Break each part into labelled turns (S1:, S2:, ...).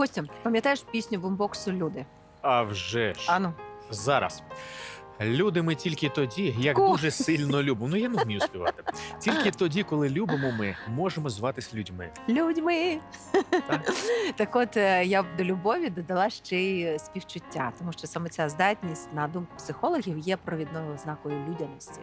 S1: Костя, пам'ятаєш пісню бумбоксу Люди?
S2: А вже ж
S1: Ану,
S2: зараз. Люди ми тільки тоді, як
S1: Ку.
S2: дуже сильно любимо. Ну я не вмію співати. Тільки тоді, коли любимо, ми можемо зватись людьми.
S1: людьми.
S2: Так.
S1: Так от е, я б до любові додала ще й співчуття, тому що саме ця здатність, на думку психологів, є провідною ознакою людяності.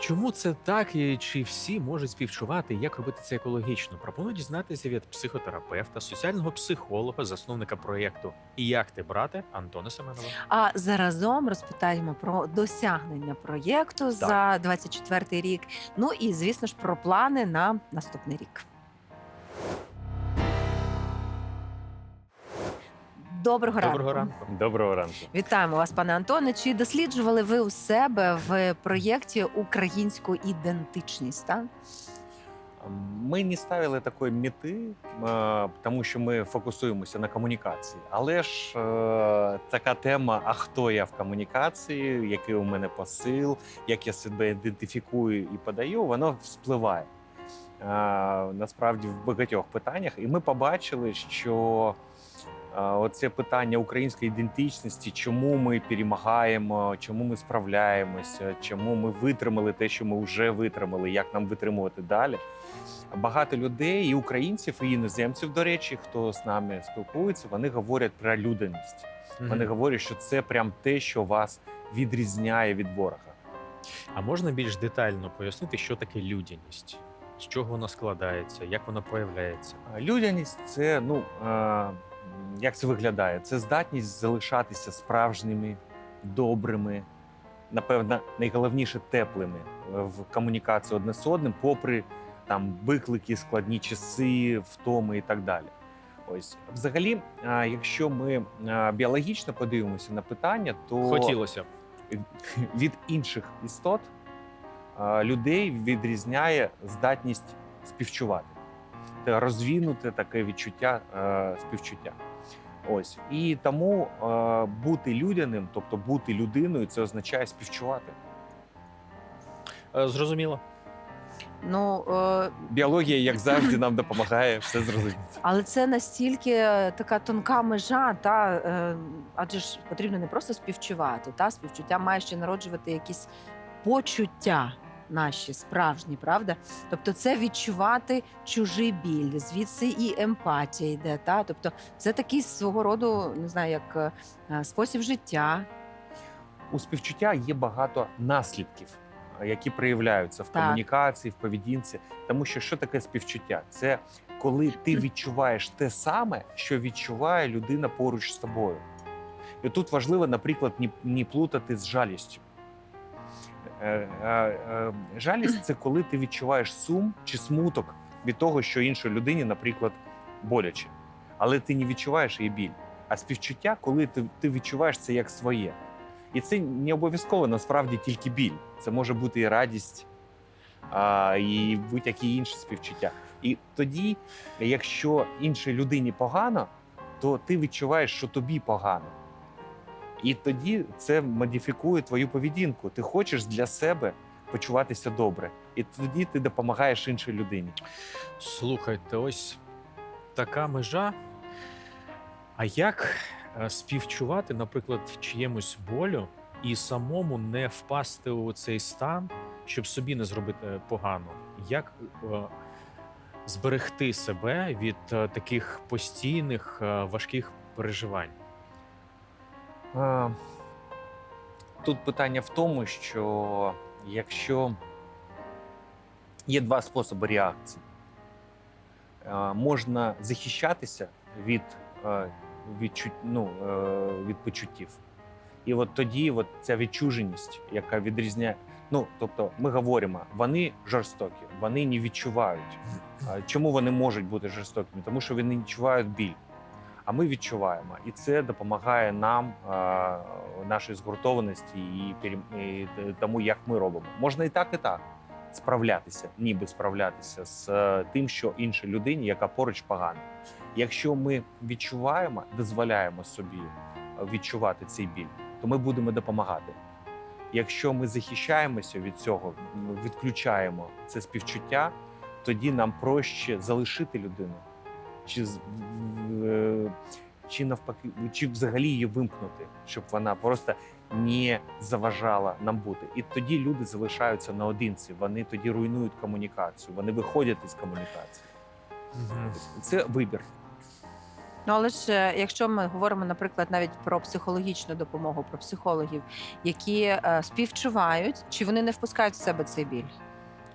S2: Чому це так і чи всі можуть співчувати? Як робити це екологічно? Пропоную дізнатися від психотерапевта, соціального психолога, засновника проєкту І як ти брате Антона Семенова.
S1: А заразом розпитаємо про досягнення проєкту за 24 рік. Ну і звісно ж про плани на наступний рік. Доброго ранку.
S2: Доброго ранку.
S3: Доброго ранку.
S1: Вітаємо вас, пане Антоне. Чи досліджували ви у себе в проєкті українську ідентичність? Так?
S3: Ми не ставили такої мети, е, тому що ми фокусуємося на комунікації. Але ж е, така тема: а хто я в комунікації, який у мене посил, як я себе ідентифікую і подаю, воно вспливає е, насправді в багатьох питаннях. І ми побачили, що оце питання української ідентичності, чому ми перемагаємо, чому ми справляємося, чому ми витримали те, що ми вже витримали, як нам витримувати далі. Багато людей, і українців, і іноземців, до речі, хто з нами спілкується, вони говорять про людяність. Вони говорять, що це прям те, що вас відрізняє від ворога.
S2: А можна більш детально пояснити, що таке людяність? З чого вона складається, як вона проявляється?
S3: Людяність це ну е, як це виглядає? Це здатність залишатися справжніми, добрими, напевно, найголовніше теплими в комунікації одне з одним, попри там виклики, складні часи, втоми і так далі. Ось, взагалі, якщо ми біологічно подивимося на питання, то
S2: Хотілося б.
S3: від інших істот людей відрізняє здатність співчувати, розвинути таке відчуття співчуття. Ось і тому бути людяним, тобто бути людиною, це означає співчувати.
S2: Е, Зрозуміло.
S1: Ну, е,
S3: Біологія, як завжди, нам допомагає все зрозуміти.
S1: але це настільки е, така тонка межа, та е, адже ж потрібно не просто співчувати, та співчуття має ще народжувати якісь почуття. Наші справжні, правда? Тобто, це відчувати чужий біль, звідси і емпатія йде. Та? Тобто, це такий свого роду, не знаю, як е, спосіб життя.
S3: У співчуття є багато наслідків, е, які проявляються в
S1: Так.
S3: комунікації, в поведінці. Тому що що таке співчуття? Це коли ти відчуваєш те саме, що відчуває людина поруч з тобою. І тут важливо, наприклад, не, плутати з жалістю. Е, е, е, Жалість це коли ти відчуваєш сум чи смуток від того, що іншій людині, наприклад, боляче. Але ти не відчуваєш її біль. А співчуття, коли ти відчуваєш це як своє. І це не обов'язково насправді тільки біль. Це може бути і радість, а, і будь-які інші співчуття. І тоді, якщо іншій людині погано, то ти відчуваєш, що тобі погано. І тоді це модифікує твою поведінку. Ти хочеш для себе почуватися добре. І тоді ти допомагаєш іншій людині.
S2: Слухайте, ось така межа. А як співчувати, наприклад, чиємусь болю і самому не впасти у цей стан, щоб собі не зробити погано? Як е, зберегти себе від е, таких постійних е, важких переживань?
S3: Тут питання в тому, що якщо є два способи реакції, можна захищатися від, е, відчут, ну, е, від почуттів. І от тоді от ця відчуженість, яка відрізняє. Ну, тобто, ми говоримо, вони жорстокі, вони не відчувають. Чому вони можуть бути жорстокими? Тому що вони не відчувають біль. А ми відчуваємо, і це допомагає нам нашій згуртованості і тому, як ми робимо. Можна і так, і так справлятися, ніби справлятися з е, тим, що іншій людині, яка поруч погана. Якщо ми відчуваємо, дозволяємо собі е, відчувати цей біль, то ми будемо допомагати. Якщо ми захищаємося від цього, відключаємо це співчуття, тоді нам проще залишити людину чи е, чи навпаки, чи взагалі її вимкнути, щоб вона просто не заважала нам бути. І тоді люди залишаються наодинці. Вони тоді руйнують комунікацію, вони виходять із комунікації. Це вибір.
S1: Ну, але ж е, якщо ми говоримо, наприклад, навіть про психологічну допомогу, про психологів, які е, співчувають, чи вони не впускають в себе цей біль?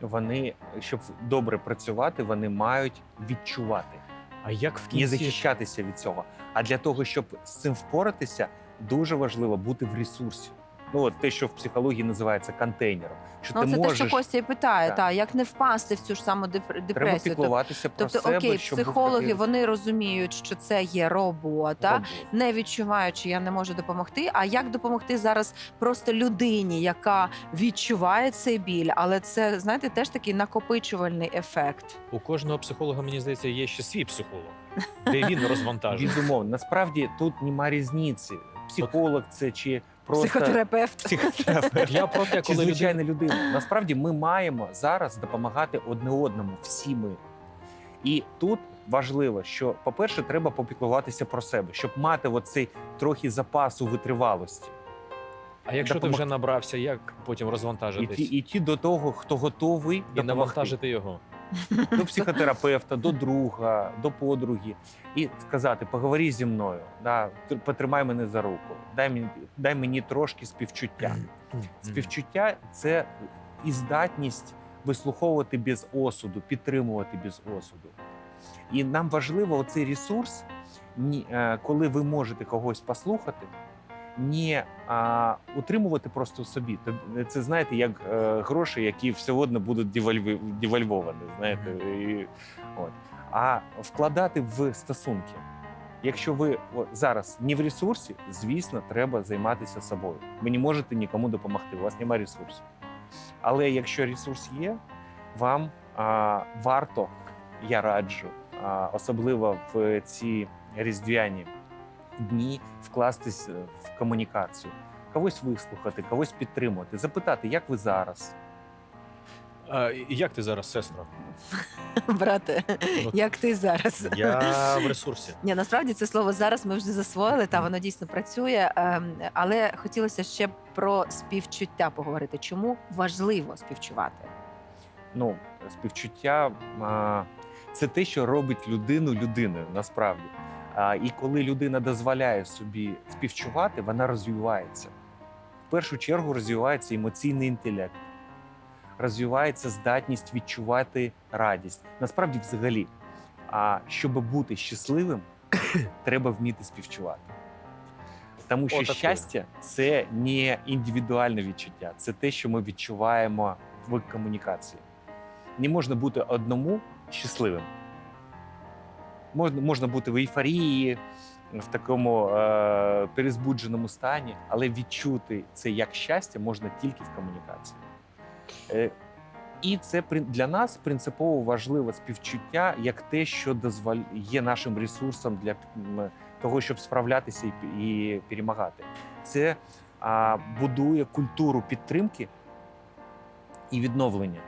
S3: Вони, щоб добре працювати, вони мають відчувати.
S2: А як в
S3: не
S2: кінці
S3: захищатися від цього. А для того, щоб з цим впоратися, дуже важливо бути в ресурсі. Ну, от те, що в психології називається контейнером. Що
S1: Ну,
S3: ти
S1: це
S3: можеш
S1: те, що Костя і питає,
S3: Так.
S1: та, як не впасти в цю ж саму деп-
S3: треба
S1: депресію. Тобто,
S3: про
S1: тобто
S3: себе,
S1: окей,
S3: щоб
S1: психологи
S3: такий
S1: вони розуміють, що це є робота.
S3: робота.
S1: Не відчуваючи, я не можу допомогти. А як допомогти зараз просто людині, яка відчуває цей біль, але це знаєте, теж такий накопичувальний ефект.
S2: у кожного психолога, мені здається, є ще свій психолог, де він розвантажує.
S3: Безумовно, насправді тут нема різниці. Психолог це чи просто
S1: Психотерапевт.
S3: психотерапевт.
S2: Я про те,
S3: чи
S2: коли людина
S3: звичайна людина. Насправді ми маємо зараз допомагати одне одному, всі ми. І тут важливо, що, по-перше, треба попіклуватися про себе, щоб мати оцей трохи запасу витривалості.
S2: А якщо ти вже набрався, як потім розвантажитись
S3: іти до того, хто готовий
S2: і
S3: допомогти.
S2: навантажити його?
S3: до психотерапевта, до друга, до подруги, і сказати: поговори зі мною, да, потримай мене за руку, дай мені, дай мені трошки співчуття. Співчуття це і здатність вислуховувати без осуду, підтримувати без осуду. І нам важливо оцей ресурс, е, коли ви можете когось послухати, не а, утримувати просто в собі. Це знаєте, як е, гроші, які все одно будуть девальви, девальвовані, знаєте, і, от. а вкладати в стосунки. Якщо ви о, зараз не в ресурсі, звісно, треба займатися собою. Ви не можете нікому допомогти, у вас немає ресурсу. Але якщо ресурс є, вам а, варто, я раджу, а, особливо в ці різдвяні дні, вкластись е, в комунікацію, когось вислухати, когось підтримати, запитати, як ви зараз.
S2: А, як ти зараз, сестра?
S1: Брате,
S2: Ну,
S1: як ти зараз?
S2: Я в ресурсі.
S1: Ні, насправді це слово зараз ми вже засвоїли, та воно дійсно працює. ем, Але хотілося ще про співчуття поговорити. Чому важливо співчувати?
S3: Ну, співчуття а, це те, що робить людину людиною насправді. І коли людина дозволяє собі співчувати, вона розвивається. В першу чергу розвивається емоційний інтелект, розвивається здатність відчувати радість. Насправді, взагалі, а щоб бути щасливим, треба вміти співчувати. Тому що
S2: Отакої.
S3: щастя це не індивідуальне відчуття, це те, що ми відчуваємо в комунікації. Не можна бути одному щасливим. Можна, можна бути в ейфорії, в такому е, перезбудженому стані, але відчути це як щастя можна тільки в комунікації. Е, і це для нас принципово важливе співчуття як те, що дозволь... є нашим ресурсом для того, щоб справлятися і, і перемагати. Це а, будує культуру підтримки і відновлення.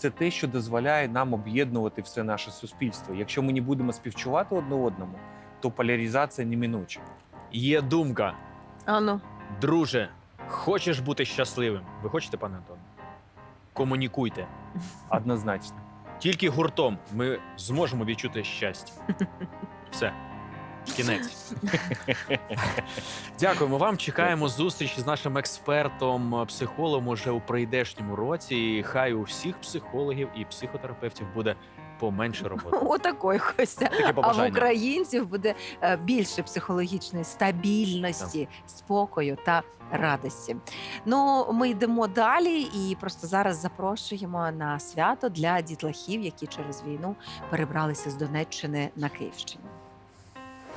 S3: Це те, що дозволяє нам об'єднувати все наше суспільство. Якщо ми не будемо співчувати одне одному, то поляризація неминуча.
S2: Є думка,
S1: Ану,
S2: друже, хочеш бути щасливим? Ви хочете, пане Антон? Комунікуйте.
S3: Однозначно.
S2: Тільки гуртом ми зможемо відчути щастя. Все. Кінець. Дякуємо вам. Чекаємо зустрічі з нашим експертом, психологом уже у прийдешньому році. І хай у всіх психологів і психотерапевтів буде поменше роботи.
S1: отакой Костя. А в
S2: побажання.
S1: українців буде е, більше психологічної стабільності, спокою та радості. Ну, ми йдемо далі і просто зараз запрошуємо на свято для дітлахів, які через війну перебралися з Донеччини на Київщину.